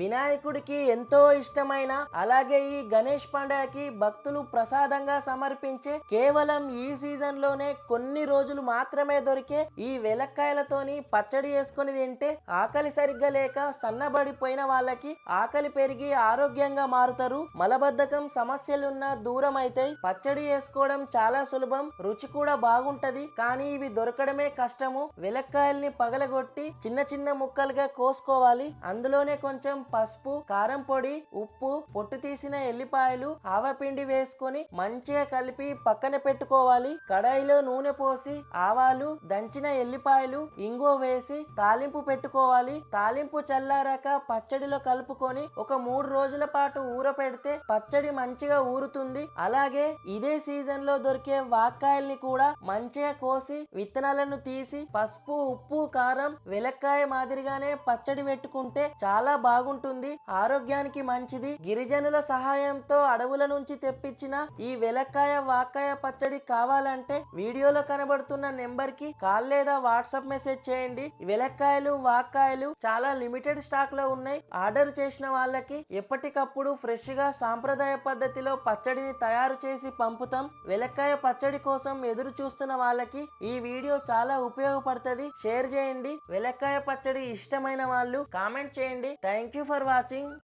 వినాయకుడికి ఎంతో ఇష్టమైన అలాగే ఈ గణేష్ పండగకి భక్తులు ప్రసాదంగా సమర్పించే కేవలం ఈ సీజన్లోనే కొన్ని రోజులు మాత్రమే దొరికే ఈ వెలక్కాయలతోని పచ్చడి చేసుకుని తింటే ఆకలి సరిగ్గా లేక సన్నబడిపోయిన వాళ్ళకి ఆకలి పెరిగి ఆరోగ్యంగా మారుతారు. మలబద్ధకం సమస్యలున్న దూరం అయితే పచ్చడి చేసుకోవడం చాలా సులభం రుచి కూడా బాగుంటది. కానీ ఇవి దొరకడమే కష్టము. వెలక్కాయల్ని పగలగొట్టి చిన్న చిన్న ముక్కలుగా కోసుకోవాలి. అందులోనే కొంచెం పసుపు కారం పొడి ఉప్పు పొట్టు తీసిన ఎల్లిపాయలు ఆవపిండి వేసుకొని మంచిగా కలిపి పక్కన పెట్టుకోవాలి. కడాయిలో నూనె పోసి ఆవాలు దంచిన ఎల్లిపాయలు ఇంగో వేసి తాలింపు పెట్టుకోవాలి. తాలింపు చల్లారాక పచ్చడిలో కలుపుకొని ఒక మూడు రోజుల పాటు ఊర పెడితే పచ్చడి మంచిగా ఊరుతుంది. అలాగే ఇదే సీజన్లో దొరికే వాక్కాయల్ని కూడా మంచిగా కోసి విత్తనాలను తీసి పసుపు ఉప్పు కారం వెలక్కాయ మాదిరిగానే పచ్చడి పెట్టుకుంటే చాలా బాగుంటుంది. ఉంటుంది ఆరోగ్యానికి మంచిది. గిరిజనుల సహాయంతో అడవుల నుంచి తెప్పించిన ఈ వెలక్కాయ వాక్కాయ పచ్చడి కావాలంటే వీడియోలో కనబడుతున్న నెంబర్కి కాల్ లేదా వాట్సాప్ మెసేజ్ చేయండి. వెలక్కాయలు వాక్కాయలు చాలా లిమిటెడ్ స్టాక్లో ఉన్నాయి. ఆర్డర్ చేసిన వాళ్ళకి ఎప్పటికప్పుడు ఫ్రెష్గా సాంప్రదాయ పద్ధతిలో పచ్చడిని తయారు చేసి పంపుతాం. వెలక్కాయ పచ్చడి కోసం ఎదురు చూస్తున్న వాళ్ళకి ఈ వీడియో చాలా ఉపయోగపడుతుంది. షేర్ చేయండి. వెలక్కాయ పచ్చడి ఇష్టమైన వాళ్ళు కామెంట్ చేయండి. Thank you you for watching.